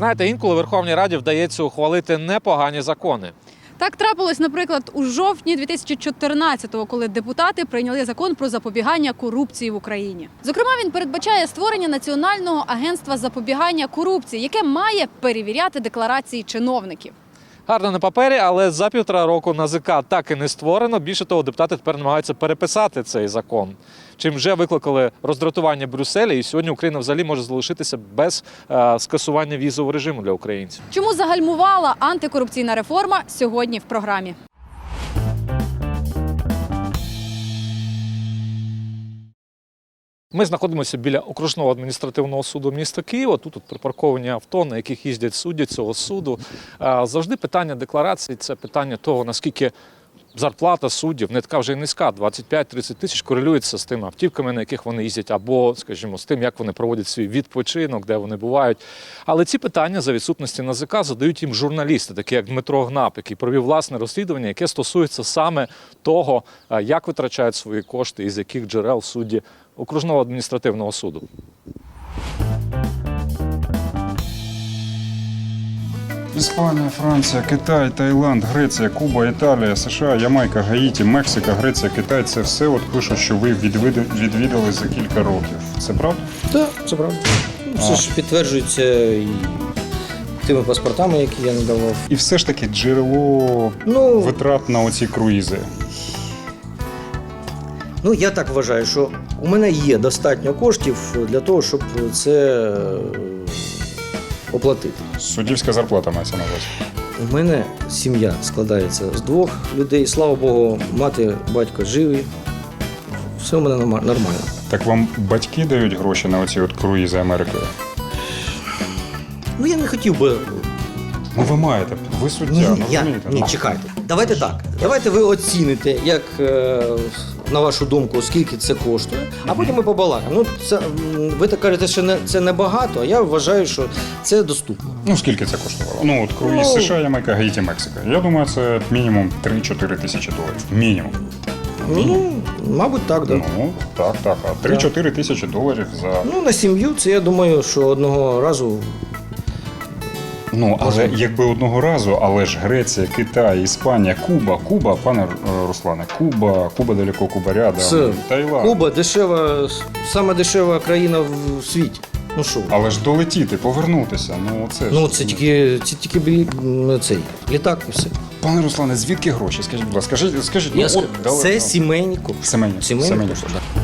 Знаєте, інколи Верховній Раді вдається ухвалити непогані закони. Так трапилось, наприклад, у жовтні 2014-го, коли депутати прийняли закон про запобігання корупції в Україні. Зокрема, він передбачає створення національного агентства запобігання корупції, яке має перевіряти декларації чиновників. Гарно на папері, але за півтора року НАЗК так і не створено. Більше того, депутати тепер намагаються переписати цей закон. Чим вже викликали роздратування Брюсселя, і сьогодні Україна взагалі може залишитися без е, скасування візового режиму для українців. Чому загальмувала антикорупційна реформа сьогодні в програмі? Ми знаходимося біля окружного адміністративного суду міста Києва. Тут от припарковані авто, на яких їздять судді цього суду. Завжди питання декларації це питання того, наскільки зарплата суддів не така вже й низька, 25-30 тисяч корелюється з тими автівками, на яких вони їздять, або, скажімо, з тим, як вони проводять свій відпочинок, де вони бувають. Але ці питання за відсутності НАЗК задають їм журналісти, такі як Дмитро Гнап, який провів власне розслідування, яке стосується саме того, як витрачають свої кошти і з яких джерел судді окружного адміністративного суду. Іспанія, Франція, Китай, Таїланд, Греція, Куба, Італія, США, Ямайка, Гаїті, Мексика, Греція, Китай це все от пишуть, що ви відвідали за кілька років. Це правда? Так, це правда. Ну, Це ж підтверджується і тими паспортами, які я надавав. І все ж таки джерело Ну, витрат на оці круїзи. ну я так вважаю, що у мене є достатньо коштів для того, щоб це е, оплатити. Суддівська зарплата мається на увазі. У мене сім'я складається з двох людей. Слава Богу, мати, батько живі. Все у мене нормально. Так вам батьки дають гроші на оці от круїзи Америкою? Ну я не хотів би. Ну ви маєте, ви суддя, Ні, ну я, розумієте? ні, ну. чекайте. Давайте так. Давайте ви оціните, як е, на вашу думку, скільки це коштує, а потім ми побалакаємо. Ну, це, ви так кажете, що не, це небагато, а я вважаю, що це доступно. Ну скільки це коштувало? Ну от круїз Ну. США, Ямайка, Гаїті, Мексика. Я думаю, це мінімум 3-4 тисячі доларів. Мінімум. Ну, мабуть, так, да. Ну так, так. А 3-4 тисячі доларів за Ну, на сім'ю це я думаю, що одного разу. Ну, але якби одного разу, але ж Греція, Китай, Іспанія, Куба, Куба, пане е, Руслане, Куба, Куба далеко, Куба рядом, Таїланд. Куба дешева, саме дешева країна в світі. Ну що? Але ж долетіти, повернутися. Ну це ж Ну, це тільки, це тільки бі- цей літак і все. пане Руслане, звідки гроші? Скажіть, будь ласка, скажіть, скажіть, Я ну, скажу, от, дали- це ну, сімейні кошти. Сімейні Семенні кошти. кошти. да.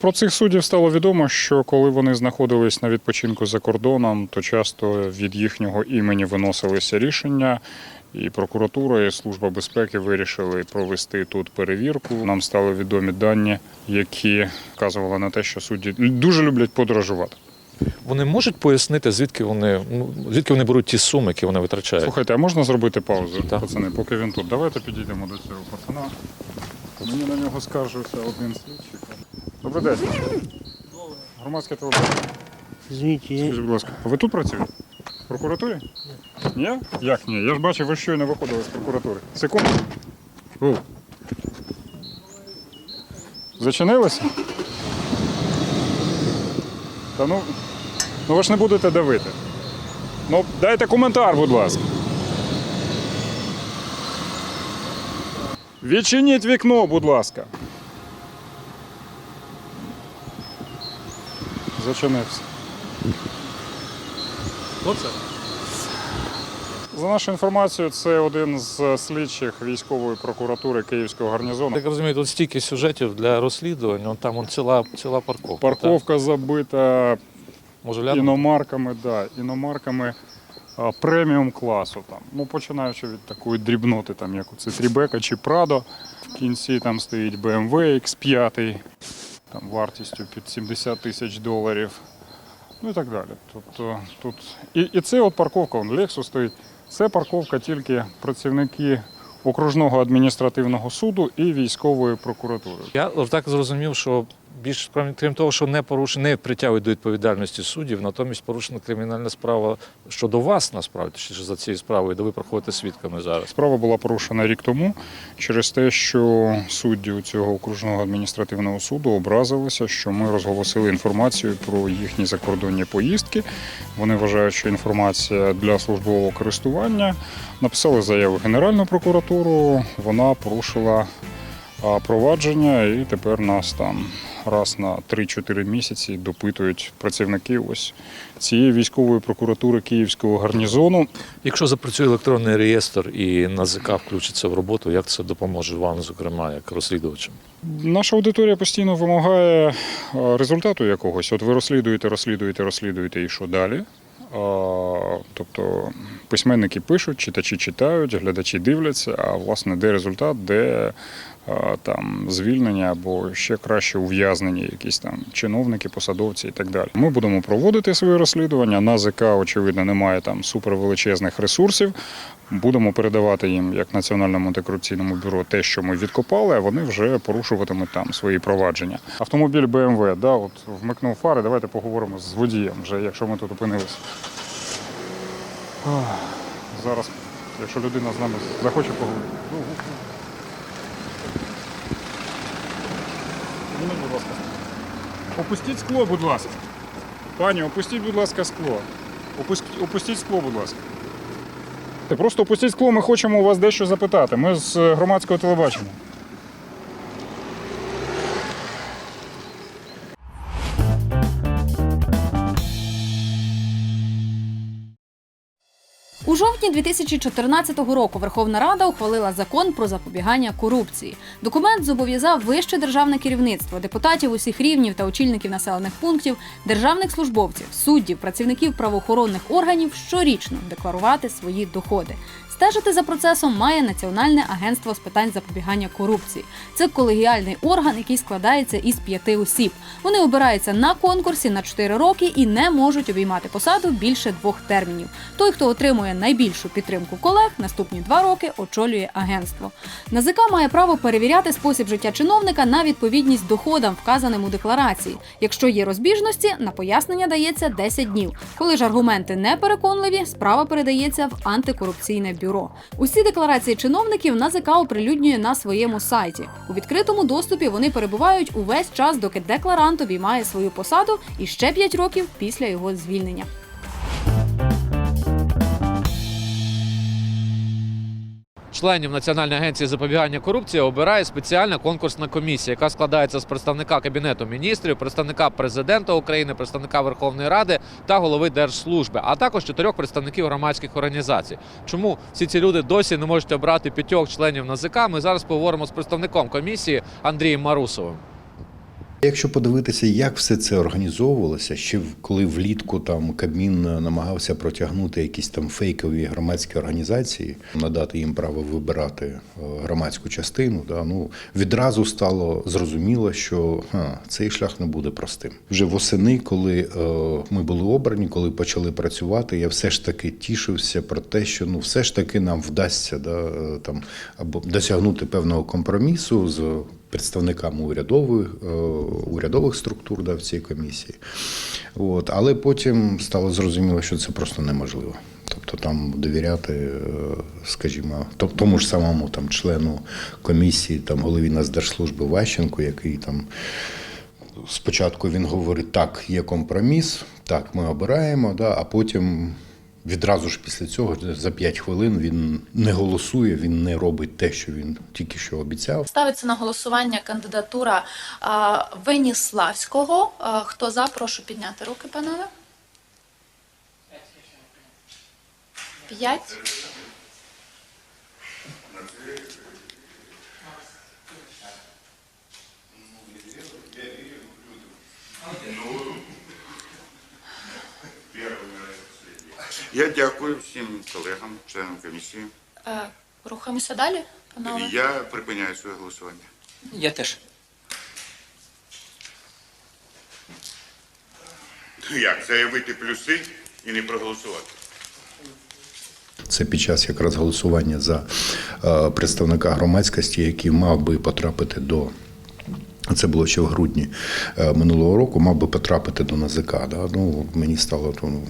Про цих суддів стало відомо, що коли вони знаходились на відпочинку за кордоном, то часто від їхнього імені виносилися рішення. І прокуратура, і служба безпеки вирішили провести тут перевірку. Нам стали відомі дані, які вказували на те, що судді дуже люблять подорожувати. Вони можуть пояснити, звідки вони ну звідки вони беруть ті суми, які вони витрачають. Слухайте, а можна зробити паузу, Так. пацани, поки він тут. Давайте підійдемо до цього пацана. Мені на нього скаржився один слідчий. Добрий день. Громадське телебачення. Я... Скажіть, будь ласка, а ви тут працюєте? В прокуратурі? Ні? Як ні? Я ж бачив, ви щойно виходили з прокуратури. Секунду. О. Зачинилися? Та ну. Ну ви ж не будете давити. Ну, дайте коментар, будь ласка. Відчиніть вікно, будь ласка. Зачинився. Оце. За нашою інформацією, це один з слідчих військової прокуратури Київського гарнізону. Так розумію, тут стільки сюжетів для розслідувань. Вон там вон ціла ціла парковка. Парковка забита Може глянемо? іномарками, да, іномарками а, преміум класу. Там. Ну, починаючи від такої дрібноти, там, як це Трібека чи Прадо. В кінці там стоїть BMW X5, там, вартістю під 70 тисяч доларів. Ну і так далі. Тобто тут і, і це от парковка, он Lexus стоїть. Це парковка тільки працівники окружного адміністративного суду і військової прокуратури. Я так зрозумів, що більш крім- того, що не порушено, не притягують до відповідальності суддів, натомість порушена кримінальна справа щодо вас, насправді, точніше, за цією справою, де ви проходите свідками зараз. Справа була порушена рік тому через те, що судді цього окружного адміністративного суду образилися, що ми розголосили інформацію про їхні закордонні поїздки. Вони вважають, що інформація для службового користування. Написали заяву в Генеральну прокуратуру. Вона порушила провадження, і тепер нас там раз на 3-4 місяці допитують працівники ось цієї військової прокуратури Київського гарнізону. Якщо запрацює електронний реєстр і НАЗК включиться в роботу, як це допоможе вам, зокрема, як розслідувачам? Наша аудиторія постійно вимагає е, результату якогось. От ви розслідуєте, розслідуєте, розслідуєте і що далі. Тобто письменники пишуть, читачі читають, глядачі дивляться, а власне де результат, де там звільнення або ще краще ув'язнені якісь там чиновники, посадовці і так далі. Ми будемо проводити своє розслідування. На ЗК, очевидно, немає там супервеличезних ресурсів. Будемо передавати їм як Національному антикорупційному бюро те, що ми відкопали, а вони вже порушуватимуть там свої провадження. Автомобіль BMW, да, от вмикнув фари. Давайте поговоримо з водієм, вже якщо ми тут опинилися. Зараз, якщо людина з нами захоче поговорити. Будь ласка. Опустіть скло, будь ласка. Пані, опустіть, будь ласка, скло. Опустіть скло, будь ласка. Просто опустіть скло, ми хочемо у вас дещо запитати. Ми з е, громадського телебачення. 2014 року Верховна Рада ухвалила закон про запобігання корупції. Документ зобов'язав вище державне керівництво, депутатів усіх рівнів та очільників населених пунктів, державних службовців, суддів, працівників правоохоронних органів щорічно декларувати свої доходи. Стежити за процесом має Національне агентство з питань запобігання корупції. Це колегіальний орган, який складається із п'яти осіб. Вони обираються на конкурсі на 4 роки і не можуть обіймати посаду більше двох термінів. Той, хто отримує найбільшу підтримку колег, наступні два роки очолює агентство. НАЗК має право перевіряти спосіб життя чиновника на відповідність доходам, вказаним у декларації. Якщо є розбіжності, на пояснення дається 10 днів. Коли ж аргументи не переконливі, справа передається в антикорупційне бюро. Усі декларації чиновників НАЗК оприлюднює на своєму сайті. У відкритому доступі вони перебувають увесь час, доки декларант обіймає свою посаду і ще 5 років після його звільнення. Членів Національної агенції запобігання корупції обирає спеціальна конкурсна комісія, яка складається з представника Кабінету міністрів, представника президента України, представника Верховної Ради та голови держслужби, а також чотирьох представників громадських організацій. Чому всі ці люди досі не можуть обрати п'ятьох членів НАЗК? Ми зараз поговоримо з представником комісії Андрієм Марусовим. Якщо подивитися, як все це організовувалося, ще коли влітку там Кабмін намагався протягнути якісь там фейкові громадські організації, надати їм право вибирати е, громадську частину, да, ну відразу стало зрозуміло, що ха, цей шлях не буде простим. Вже восени, коли е, ми були обрані, коли почали працювати, я все ж таки тішився про те, що ну все ж таки нам вдасться да, е, там або досягнути певного компромісу з представниками урядових, е, урядових структур да, в цій комісії. От. Але потім стало зрозуміло, що це просто неможливо. Тобто там довіряти, е, скажімо, тому ж самому там, члену комісії, там, голові Нацдержслужби Ващенку, який там спочатку він говорить, так, є компроміс, так, ми обираємо, да, а потім відразу ж після цього, за 5 хвилин, він не голосує, він не робить те, що він тільки що обіцяв. Ставиться на голосування кандидатура Веніславського. Хто за, прошу підняти руки, панове. П'ять. Я дякую всім колегам, членам комісії. Е, Рухаємося далі, панове. Я припиняю своє голосування. Я теж. Як заявити плюси і не проголосувати? Це під час якраз голосування за е, представника громадськості, який мав би потрапити до Це було ще в грудні е, минулого року, мав би потрапити до НАЗК. Да? Ну, мені стало ну,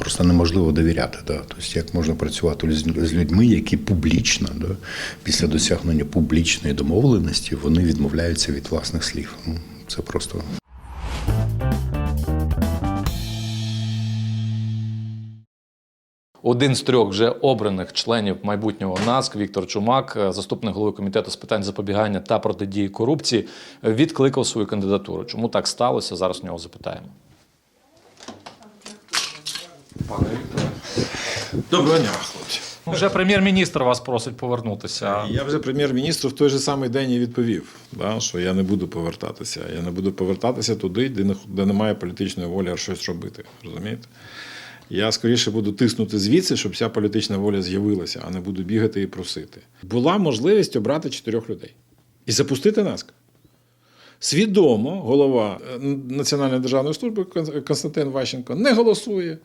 просто неможливо довіряти. Да? Тобто, як можна працювати з людьми, які публічно, да? після досягнення публічної домовленості, вони відмовляються від власних слів. Ну, це просто Один з трьох вже обраних членів майбутнього НАСК Віктор Чумак, е, заступник голови комітету з питань запобігання та протидії корупції, відкликав свою кандидатуру. Чому так сталося? Зараз в нього запитаємо. Пане Вікторе, Доброго дня, хлопці. вже прем'єр-міністр вас просить повернутися. Я вже прем'єр-міністру в той же самий день і відповів, да, що я не буду повертатися. Я не буду повертатися туди, де, не- де немає політичної волі щось робити. Розумієте? Я скоріше буду тиснути звідси, щоб ця політична воля з'явилася, а не буду бігати і просити. Була можливість обрати чотирьох людей і запустити НАСК. Свідомо голова е, Національної державної служби Константин Ващенко не голосує,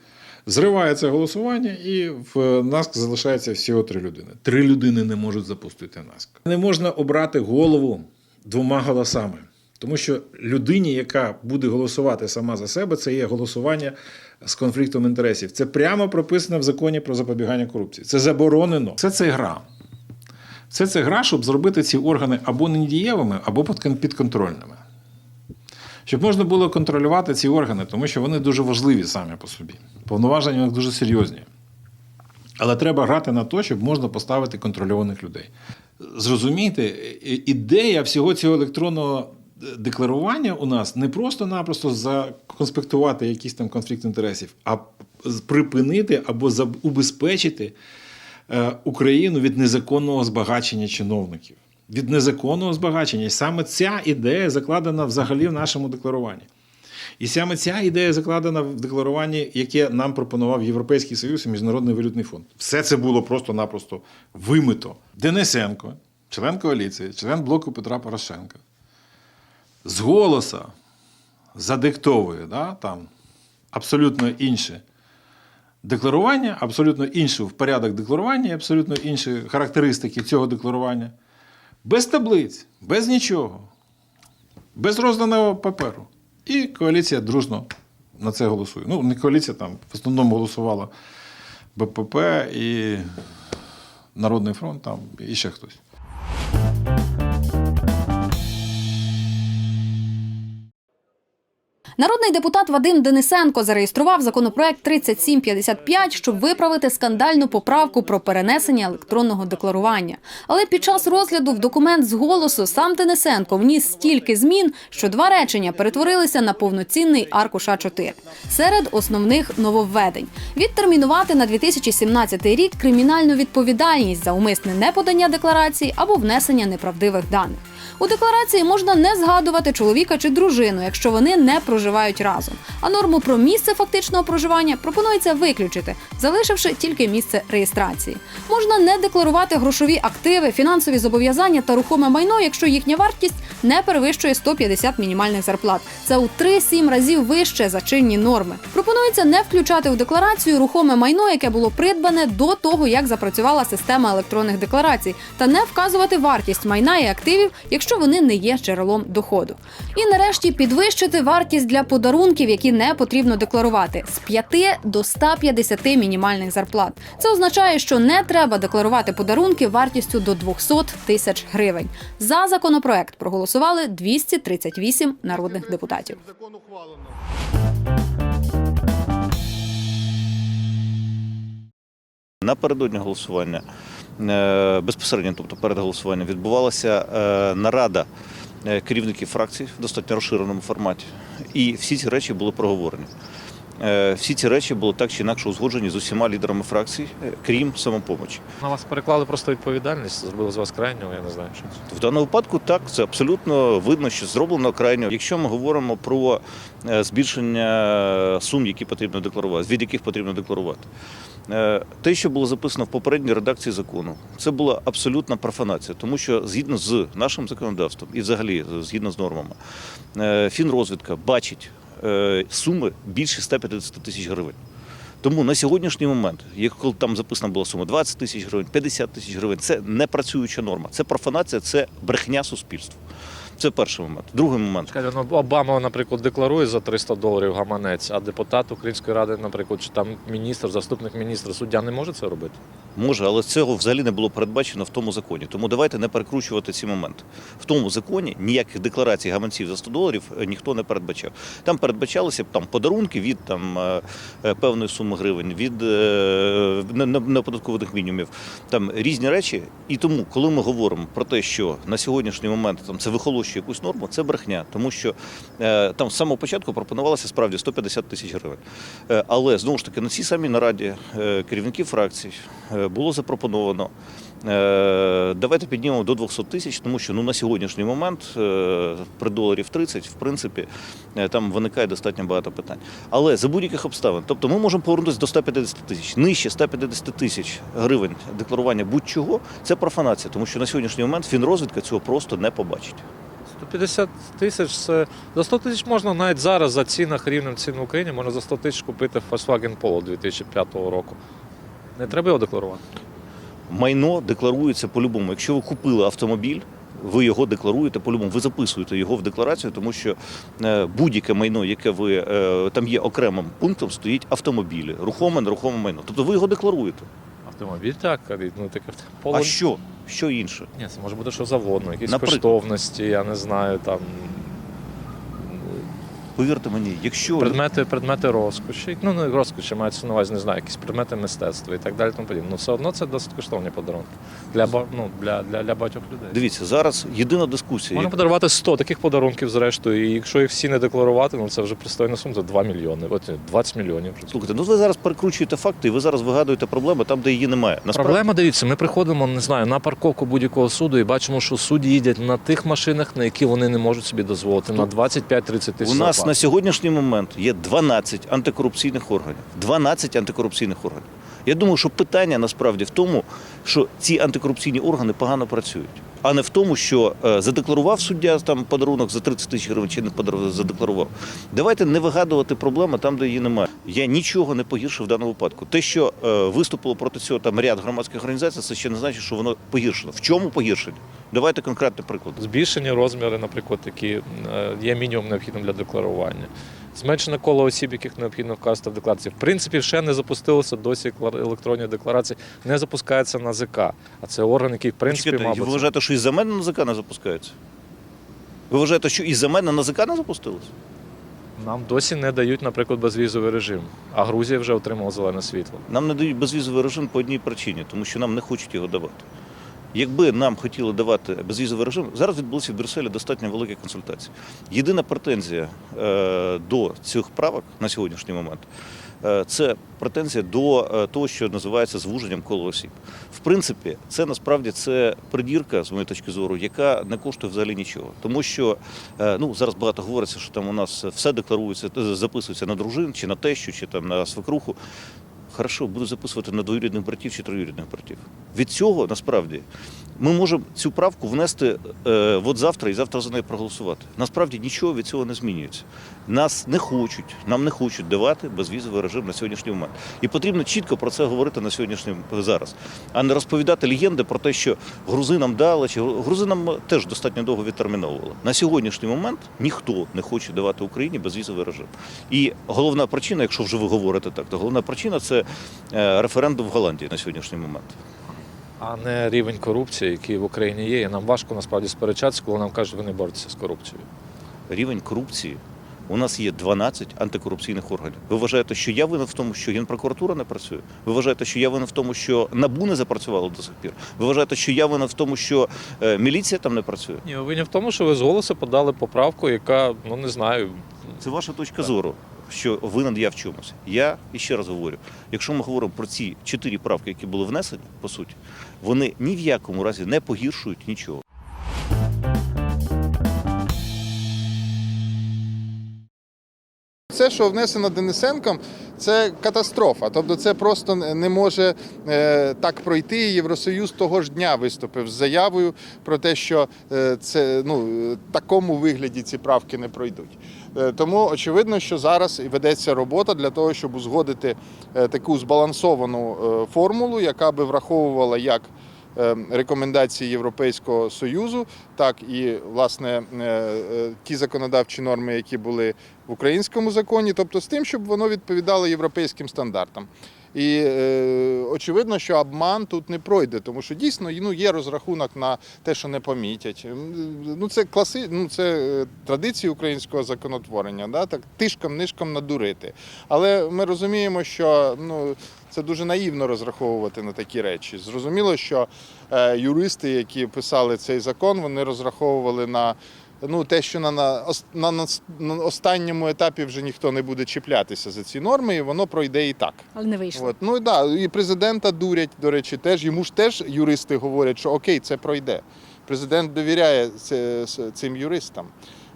зриває це голосування, і в НАСК залишається всього три людини. Три людини не можуть запустити НАСК. Не можна обрати голову двома голосами. Тому що людині, яка буде голосувати сама за себе, це є голосування з конфліктом інтересів. Це прямо прописано в законі про запобігання корупції. Це заборонено. Це це гра. Це це гра, щоб зробити ці органи або недієвими, або підконтрольними. Щоб можна було контролювати ці органи, тому що вони дуже важливі самі по собі. Повноваження у них дуже серйозні. Але треба грати на те, щоб можна поставити контрольованих людей. Зрозумійте, ідея всього цього електронного декларування у нас не просто-напросто законспектувати якийсь там конфлікт інтересів, а припинити або убезпечити е, Україну від незаконного збагачення чиновників. Від незаконного збагачення. І саме ця ідея закладена взагалі в нашому декларуванні. І саме ця ідея закладена в декларуванні, яке нам пропонував Європейський Союз і Міжнародний валютний фонд. Все це було просто-напросто вимито. Денисенко, член коаліції, член блоку Петра Порошенка, з голоса задиктовує да, там, абсолютно інше декларування, абсолютно інший порядок декларування, абсолютно інші характеристики цього декларування. Без таблиць, без нічого, без розданого паперу. І коаліція дружно на це голосує. Ну, не коаліція там, в основному голосувала БПП і Народний фронт, там, і ще хтось. Народний депутат Вадим Денисенко зареєстрував законопроект 3755, щоб виправити скандальну поправку про перенесення електронного декларування. Але під час розгляду в документ з голосу сам Денисенко вніс стільки змін, що два речення перетворилися на повноцінний аркуш А4. Серед основних нововведень відтермінувати на 2017 рік кримінальну відповідальність за умисне неподання декларації або внесення неправдивих даних. У декларації можна не згадувати чоловіка чи дружину, якщо вони не проживають разом. А норму про місце фактичного проживання пропонується виключити, залишивши тільки місце реєстрації. Можна не декларувати грошові активи, фінансові зобов'язання та рухоме майно, якщо їхня вартість не перевищує 150 мінімальних зарплат. Це у 3-7 разів вище за чинні норми. Пропонується не включати у декларацію рухоме майно, яке було придбане до того, як запрацювала система електронних декларацій, та не вказувати вартість майна і активів, якщо вони не є джерелом доходу. І нарешті підвищити вартість для подарунків, які не потрібно декларувати з 5 до 150 мінімальних зарплат. Це означає, що не треба декларувати подарунки вартістю до 200 тисяч гривень. За законопроект проголосували 238 народних депутатів. Напередодні голосування безпосередньо, тобто перед голосуванням, відбувалася е, нарада е, керівників фракцій в достатньо розширеному форматі. І всі ці речі були проговорені. Е, Всі ці речі були так чи інакше узгоджені з усіма лідерами фракцій, е, крім самопомочі. На вас переклали просто відповідальність, зробили з вас крайнього, я не знаю, що це. В даному випадку так, це абсолютно видно, що зроблено крайньо. Якщо ми говоримо про е, збільшення сум, які потрібно декларувати, від яких потрібно декларувати. Те, що було записано в попередній редакції закону, це була абсолютна профанація, тому що згідно з нашим законодавством і взагалі згідно з нормами, фінрозвідка бачить суми більше 150 тисяч гривень. Тому на сьогоднішній момент, як коли там записана була сума 20 тисяч гривень, 50 тисяч гривень, це не працююча норма. Це профанація, це брехня суспільству. Це перший момент. Другий момент. Чекайте, ну, Обама, наприклад, декларує за 300 доларів гаманець, а депутат Української ради, наприклад, чи там міністр, заступник міністра, суддя не може це робити. Може, але цього взагалі не було передбачено в тому законі. Тому давайте не перекручувати ці моменти. В тому законі ніяких декларацій гаманців за 100 доларів е, ніхто не передбачав. Там передбачалися б там подарунки від там е, е, певної суми гривень, від не- не- неоподаткованих мінімумів, там різні речі. І тому, коли ми говоримо про те, що на сьогоднішній момент там це вихолощує якусь норму, це брехня, тому що е, там з самого початку пропонувалося справді 150 тисяч гривень. Е, але знову ж таки на цій самій нараді е, керівників фракцій було запропоновано. Давайте піднімемо до 200 тисяч, тому що ну на сьогоднішній момент при доларів 30, в принципі, там виникає достатньо багато питань. Але за будь-яких обставин, тобто ми можемо повернутися до 150 тисяч. Нижче 150 тисяч гривень декларування будь-чого це профанація, тому що на сьогоднішній момент фінрозвідка цього просто не побачить. 150 тисяч це за 100 тисяч можна навіть зараз за цінах рівнем цін в Україні можна за 100 тисяч купити Volkswagen Polo 2005 року. Не треба його декларувати. майно декларується по-любому. Якщо ви купили автомобіль, ви його декларуєте по-любому, ви записуєте його в декларацію, тому що е, будь-яке майно, яке ви е, там є окремим пунктом, стоїть автомобілі, рухоме, нерухоме майно. Тобто ви його декларуєте. Автомобіль так, а ну таке Polo... А що? Що інше? Ні, це може бути що завгодно, якісь Наприклад? коштовності, я не знаю, там Повірте мені, якщо предмети, предмети розкоші. Ну, не розкоші, мається на увазі, не знаю, якісь предмети мистецтва і так далі. Тому подібне. Ну, все одно це досить коштовні подарунки для, ну, для, для, для багатьох людей. дивіться, зараз єдина дискусія. Можна подарувати 100 таких подарунків, зрештою, і якщо їх всі не декларувати, ну це вже пристойна сума, це 2 мільйони, от 20 мільйонів. Слухайте, ну ви зараз перекручуєте факти, і ви зараз вигадуєте проблеми там, де її немає. Насправді, Проблема, дивіться, ми приходимо, не знаю, на парковку будь-якого суду і бачимо, що судді їдять на тих машинах, на які вони не можуть собі дозволити, на 25-30 тисяч. У нас на сьогоднішній момент є 12 антикорупційних органів. 12 антикорупційних органів. Я думаю, що питання насправді в тому, що ці антикорупційні органи погано працюють, а не в тому, що е, задекларував суддя там подарунок за 30 тисяч гривень чи не задекларував. Давайте не вигадувати проблеми там, де її немає. Я нічого не погіршив в даному випадку. Те, що е, виступило проти цього там ряд громадських організацій, це ще не значить, що воно погіршено. В чому погіршення? Давайте конкретний приклад. Збільшені розміри, наприклад, які е, є мінімум необхідним для декларування. Зменшене коло осіб, яких необхідно вказати в декларації. В принципі, ще не запустилося досі електронні декларації, не запускається на ЗК. А це орган, який в принципі Чекайте, би ви вважаєте, що із-за мене на ЗК не запускається? Ви вважаєте, що із-за мене на ЗК не запустилось? нам досі не дають, наприклад, безвізовий режим. А Грузія вже отримала зелене світло. Нам не дають безвізовий режим по одній причині, тому що нам не хочуть його давати. Якби нам хотіли давати безвізовий режим, зараз відбулися в Брюсселі достатньо великі консультації. Єдина претензія е, до цих правок на сьогоднішній момент е, це претензія до е, того, що називається звуженням кола осіб. В принципі, це насправді це придірка, з моєї точки зору, яка не коштує взагалі нічого. Тому що ну, зараз багато говориться, що там у нас все декларується, записується на дружин, чи на тещу, чи там на свекруху. Хорошо, буду записувати на двоюрідних братів чи троюрідних братів. Від цього насправді ми можемо цю правку внести е, от завтра і завтра за неї проголосувати. Насправді нічого від цього не змінюється. Нас не хочуть, нам не хочуть давати безвізовий режим на сьогоднішній момент. І потрібно чітко про це говорити на сьогоднішній зараз, а не розповідати легенди про те, що грузинам дали, чи грузинам теж достатньо довго відтерміновували. На сьогоднішній момент ніхто не хоче давати Україні безвізовий режим. І головна причина, якщо вже ви говорите так, то головна причина це е, референдум в Голландії на сьогоднішній момент. А не рівень корупції, який в Україні є. І нам важко насправді сперечатися, коли нам кажуть, ви не боротеся з корупцією. Рівень корупції. У нас є 12 антикорупційних органів. Ви вважаєте, що я винен в тому, що Генпрокуратура не працює? Ви вважаєте, що я винен в тому, що НАБУ не запрацювало до сих пір? Ви вважаєте, що я винен в тому, що е, міліція там не працює? Ні, ви винні в тому, що ви з голосу подали поправку, яка, ну не знаю, Це ваша точка зору, що винен я в чомусь. Я і ще раз говорю: якщо ми говоримо про ці чотири правки, які були внесені, по суті, вони ні в якому разі не погіршують нічого. Це, що внесено Денисенком, це катастрофа. Тобто, це просто не може е, так пройти. Євросоюз того ж дня виступив з заявою про те, що е, це ну такому вигляді ці правки не пройдуть. Е, тому очевидно, що зараз і ведеться робота для того, щоб узгодити е, таку збалансовану е, формулу, яка би враховувала як е, рекомендації Європейського союзу, так і власне ті законодавчі норми, які були в українському законі, тобто з тим, щоб воно відповідало європейським стандартам. І е, очевидно, що обман тут не пройде, тому що дійсно ну, є розрахунок на те, що не помітять. Ну це класи, ну це е, традиції українського законотворення, да? так тишком нишком надурити. Але ми розуміємо, що ну це дуже наївно розраховувати на такі речі. Зрозуміло, що е, юристи, які писали цей закон, вони розраховували на. Ну, те, що на, на, на, на, останньому етапі вже ніхто не буде чіплятися за ці норми, і воно пройде і так. Але не вийшло. От. Ну і да, і президента дурять, до речі, теж йому ж теж юристи говорять, що окей, це пройде. Президент довіряє цим юристам.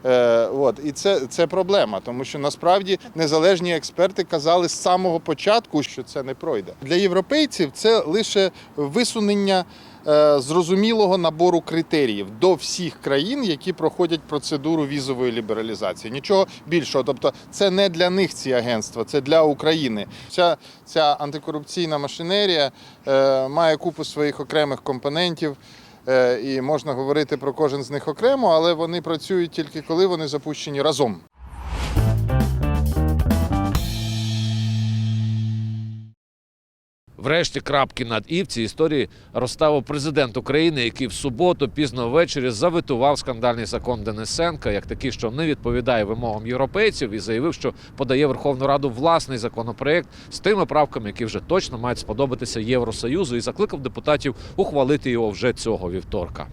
Е, от. І це, це проблема, тому що насправді незалежні експерти казали з самого початку, що це не пройде. Для європейців це лише висунення зрозумілого набору критеріїв до всіх країн, які проходять процедуру візової лібералізації. Нічого більшого. Тобто, це не для них ці агентства, це для України. Ця, ця антикорупційна машинерія е, має купу своїх окремих компонентів. Е, І можна говорити про кожен з них окремо, але вони працюють тільки коли вони запущені разом. Врешті крапки над і в цій історії розставив президент України, який в суботу пізно ввечері заветував скандальний закон Денисенка як такий, що не відповідає вимогам європейців, і заявив, що подає Верховну Раду власний законопроект з тими правками, які вже точно мають сподобатися Євросоюзу, і закликав депутатів ухвалити його вже цього вівторка.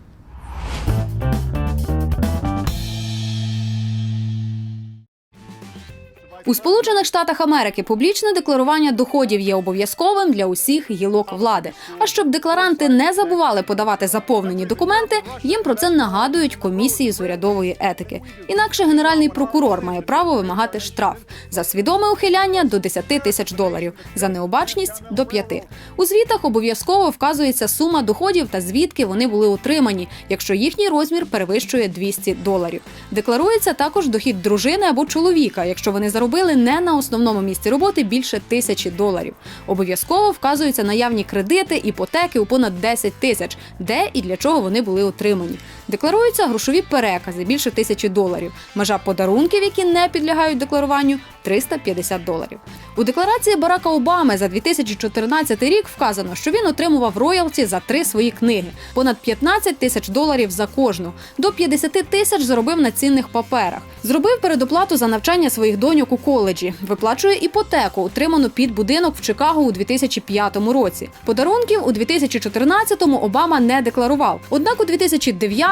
У Сполучених Штатах Америки публічне декларування доходів є обов'язковим для усіх гілок влади. А щоб декларанти не забували подавати заповнені документи, їм про це нагадують комісії з урядової етики. Інакше генеральний прокурор має право вимагати штраф за свідоме ухиляння до 10 тисяч доларів, за необачність до 5. У звітах обов'язково вказується сума доходів та звідки вони були отримані, якщо їхній розмір перевищує 200 доларів. Декларується також дохід дружини або чоловіка, якщо вони заробили не на основному місці роботи більше тисячі доларів. Обов'язково вказуються наявні кредити, іпотеки у понад 10 тисяч, де і для чого вони були отримані. Декларуються грошові перекази більше тисячі доларів. Межа подарунків, які не підлягають декларуванню, 350 доларів. У декларації Барака Обами за 2014 рік вказано, що він отримував роялті за три свої книги, понад 15 тисяч доларів за кожну. До 50 тисяч заробив на цінних паперах. Зробив передоплату за навчання своїх доньок у коледжі. Виплачує іпотеку, отриману під будинок в Чикаго у 2005 році. Подарунків у 2014-му Обама не декларував. Однак у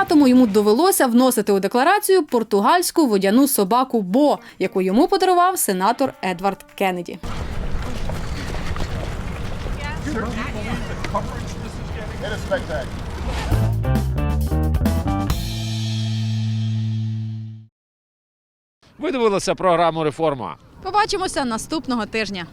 2009-му йому довелося вносити у декларацію португальську водяну собаку Бо, яку йому подарував сенатор Едвард Кеннеді. Ви дивилися програму Реформа. Побачимося наступного тижня.